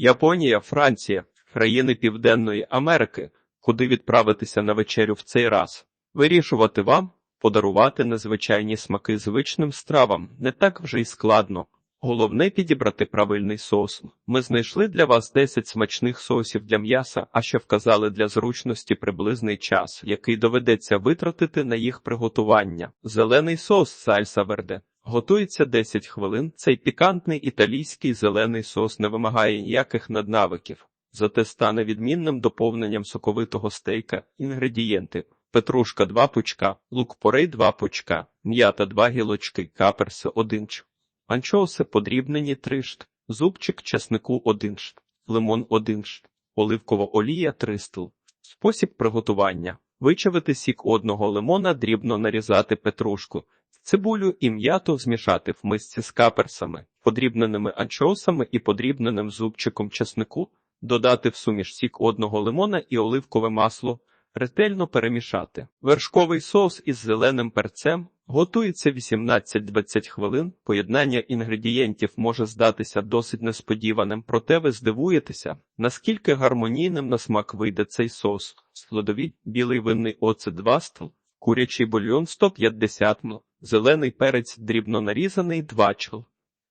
Японія, Франція, країни Південної Америки, куди відправитися на вечерю в цей раз. Вирішувати вам, подарувати незвичайні смаки звичним стравам не так вже й складно. Головне підібрати правильний соус. Ми знайшли для вас 10 смачних соусів для м'яса, а ще вказали для зручності приблизний час, який доведеться витратити на їх приготування. Зелений соус сальса верде. Готується 10 хвилин. Цей пікантний італійський зелений соус не вимагає ніяких наднавиків. Зате стане відмінним доповненням соковитого стейка. Інгредієнти: петрушка 2 пучка, лук-порей 2 пучка, м'ята 2 гілочки, каперси 1 ч. Анчоуси подрібнені 3 шт, зубчик чеснику 1 шт, лимон 1 шт, оливкова олія 3 стл. Спосіб приготування: вичавити сік одного лимона, дрібно нарізати петрушку, цибулю і м'яту змішати в мисці з каперсами, подрібненими анчоусами і подрібненим зубчиком чеснику, додати в суміш сік одного лимона і оливкове масло, ретельно перемішати. Вершковий соус із зеленим перцем готується 18-20 хвилин. Поєднання інгредієнтів може здатися досить несподіваним, проте ви здивуєтеся, наскільки гармонійним на смак вийде цей соус. Складові білий винний оцет 2 стл, курячий бульйон 150 мл, зелений перець дрібно нарізаний 2 чл,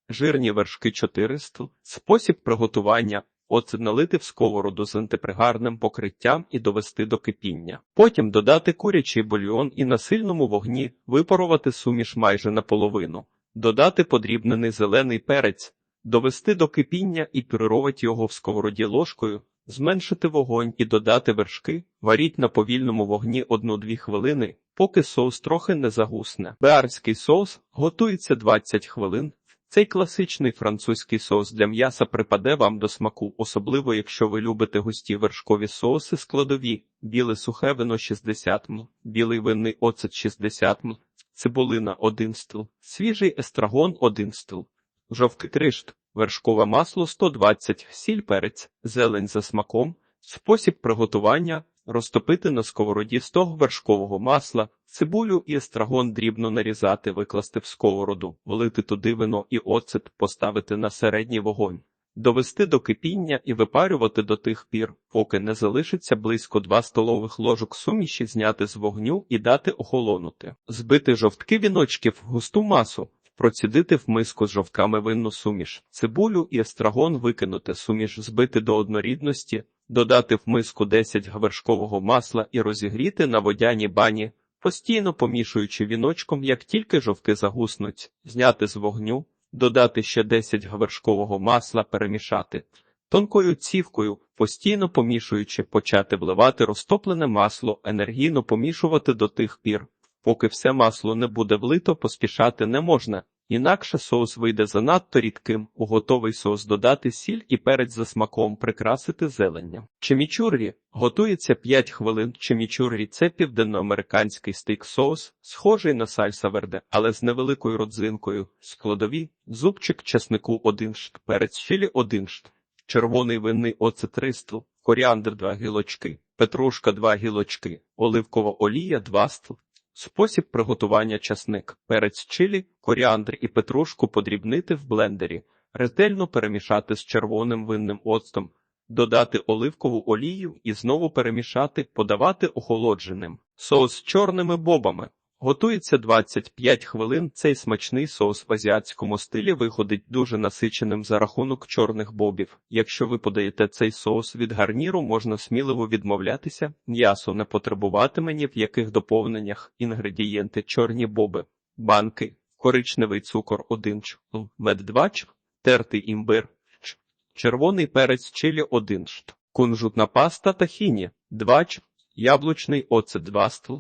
жирні вершки 4 стл. Спосіб приготування. Оцет налити в сковороду з антипригарним покриттям і довести до кипіння. Потім додати курячий бульйон і на сильному вогні випарувати суміш майже наполовину, додати подрібнений зелений перець, довести до кипіння і пюрировать його в сковороді ложкою, зменшити вогонь і додати вершки, варіть на повільному вогні 1-2 хвилини, поки соус трохи не загусне. Беарський соус готується 20 хвилин. Цей класичний французький соус для м'яса припаде вам до смаку, особливо якщо ви любите густі вершкові соуси складові, біле сухе вино 60 мл, білий винний оцет 60 мл, цибулина 1 стл, свіжий естрагон 1 стл, жовтий кришт, вершкове масло 120, сіль перець, зелень за смаком, спосіб приготування розтопити на сковороді стог вершкового масла, цибулю і естрагон дрібно нарізати, викласти в сковороду, влити туди вино і оцет, поставити на середній вогонь, довести до кипіння і випарювати до тих пір, поки не залишиться близько 2 столових ложок суміші, зняти з вогню і дати охолонути, збити жовтки віночків в густу масу. Процідити в миску з жовтками винну суміш, цибулю і естрагон викинути суміш, збити до однорідності, додати в миску 10 вершкового масла і розігріти на водяній бані, постійно помішуючи віночком, як тільки жовтки загуснуть, зняти з вогню, додати ще 10 вершкового масла, перемішати. Тонкою цівкою, постійно помішуючи, почати вливати розтоплене масло, енергійно помішувати до тих пір, поки все масло не буде влито, поспішати не можна. Інакше соус вийде занадто рідким, у готовий соус додати сіль і перець за смаком прикрасити зеленням. Чимічуррі готується 5 хвилин. Чимічуррі – це південноамериканський стейк соус, схожий на сальса верде, але з невеликою родзинкою. Складові зубчик чеснику 1 шт, перець чилі 1 шт, червоний винний оцет 3 стл, коріандр 2 гілочки, петрушка 2 гілочки, оливкова олія 2 стл. Спосіб приготування часник, перець чилі, коріандр і петрушку подрібнити в блендері, ретельно перемішати з червоним винним оцтом, додати оливкову олію і знову перемішати, подавати охолодженим. Соус з чорними бобами. Готується 25 хвилин. Цей смачний соус в азіатському стилі виходить дуже насиченим за рахунок чорних бобів. Якщо ви подаєте цей соус від гарніру, можна сміливо відмовлятися. М'ясо не потребуватиме ні в яких доповненнях. Інгредієнти чорні боби, банки, коричневий цукор 1 ч, мед 2 ч, тертий імбир, ч, червоний перець чилі 1 шт, кунжутна паста тахіні 2 ч, яблучний оцет 2 стл,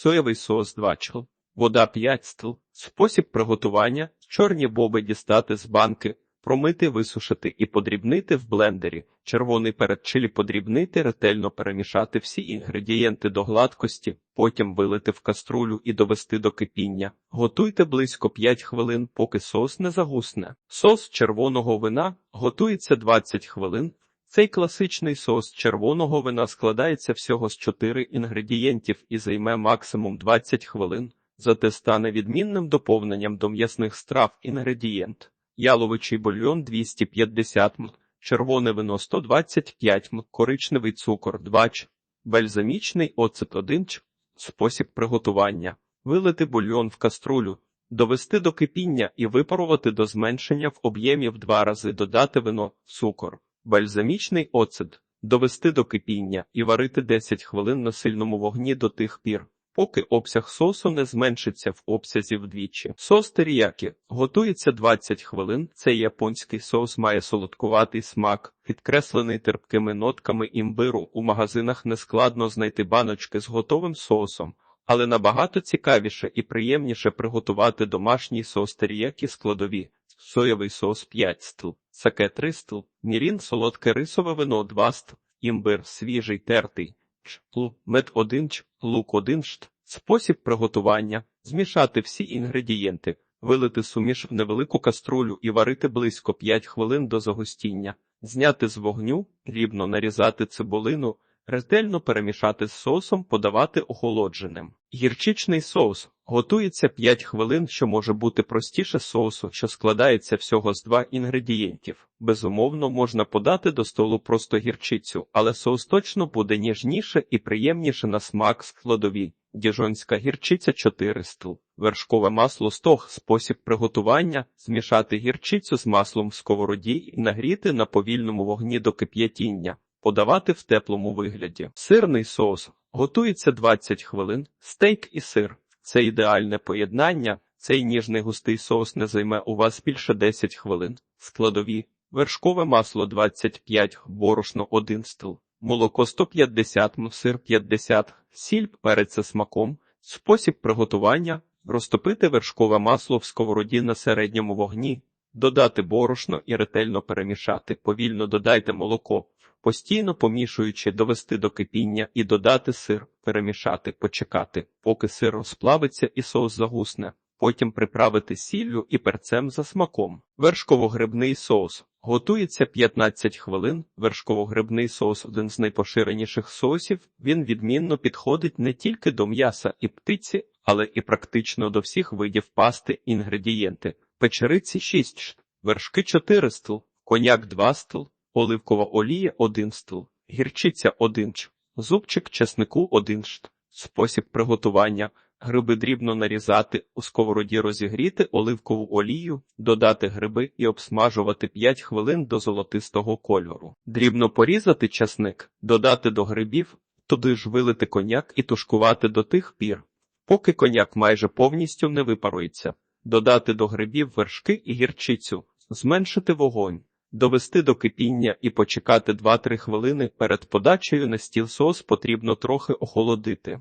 соєвий соус 2 чл, вода 5 стл, спосіб приготування, чорні боби дістати з банки, промити, висушити і подрібнити в блендері, червоний перед чилі подрібнити, ретельно перемішати всі інгредієнти до гладкості, потім вилити в каструлю і довести до кипіння. Готуйте близько 5 хвилин, поки соус не загусне. Сос червоного вина готується 20 хвилин. Цей класичний соус червоного вина складається всього з 4 інгредієнтів і займе максимум 20 хвилин, зате стане відмінним доповненням до м'ясних страв інгредієнт. Яловичий бульйон 250 мл, червоне вино 125 м, коричневий цукор 2 ч, бальзамічний оцет 1 ч. Спосіб приготування. Вилити бульйон в каструлю, довести до кипіння і випарувати до зменшення в об'ємі в два рази, додати вино, цукор, бальзамічний оцет, довести до кипіння і варити 10 хвилин на сильному вогні до тих пір, поки обсяг сосу не зменшиться в обсязі вдвічі. Сос теріякі готується 20 хвилин. Цей японський соус має солодкуватий смак, підкреслений терпкими нотками імбиру. У магазинах нескладно знайти баночки з готовим соусом. Але набагато цікавіше і приємніше приготувати домашній соус теріякі складові, соєвий соус 5 стл, саке 3 стл, мірін солодке рисове вино 2 стл, імбир свіжий тертий, чл, мед 1 ч, лук 1 шт. Спосіб приготування – змішати всі інгредієнти, вилити суміш в невелику каструлю і варити близько 5 хвилин до загустіння, зняти з вогню, дрібно нарізати цибулину, ретельно перемішати з соусом, подавати охолодженим. Гірчичний соус готується 5 хвилин, що може бути простіше соусу, що складається всього з два інгредієнтів. Безумовно, можна подати до столу просто гірчицю, але соус точно буде ніжніше і приємніше на смак складові. Діжонська гірчиця 4 стл. Вершкове масло 100 спосіб приготування змішати гірчицю з маслом в сковороді і нагріти на повільному вогні до кип'ятіння. Подавати в теплому вигляді. Сирний соус готується 20 хвилин. Стейк і сир це ідеальне поєднання. Цей ніжний густий соус не займе у вас більше 10 хвилин. Складові вершкове масло 25, борошно 1 стл, молоко 150 м, сир 50, сіль, перець за смаком. Спосіб приготування розтопити вершкове масло в сковороді на середньому вогні, додати борошно і ретельно перемішати. Повільно додайте молоко, постійно помішуючи, довести до кипіння і додати сир, перемішати, почекати, поки сир розплавиться і соус загусне. Потім приправити сіллю і перцем за смаком. Вершково-грибний соус готується 15 хвилин. Вершково-грибний соус один з найпоширеніших соусів. Він відмінно підходить не тільки до м'яса і птиці, але і практично до всіх видів пасти інгредієнти. Печериці 6 шт, вершки 4 стл, коняк 2 стл, оливкова олія 1 стл, гірчиця 1 ч, зубчик чеснику 1 шт. Спосіб приготування Гриби дрібно нарізати, у сковороді розігріти оливкову олію, додати гриби і обсмажувати 5 хвилин до золотистого кольору. Дрібно порізати часник, додати до грибів, туди ж вилити коняк і тушкувати до тих пір, поки коняк майже повністю не випарується. Додати до грибів вершки і гірчицю, зменшити вогонь, довести до кипіння і почекати 2-3 хвилини перед подачею на стіл соус потрібно трохи охолодити.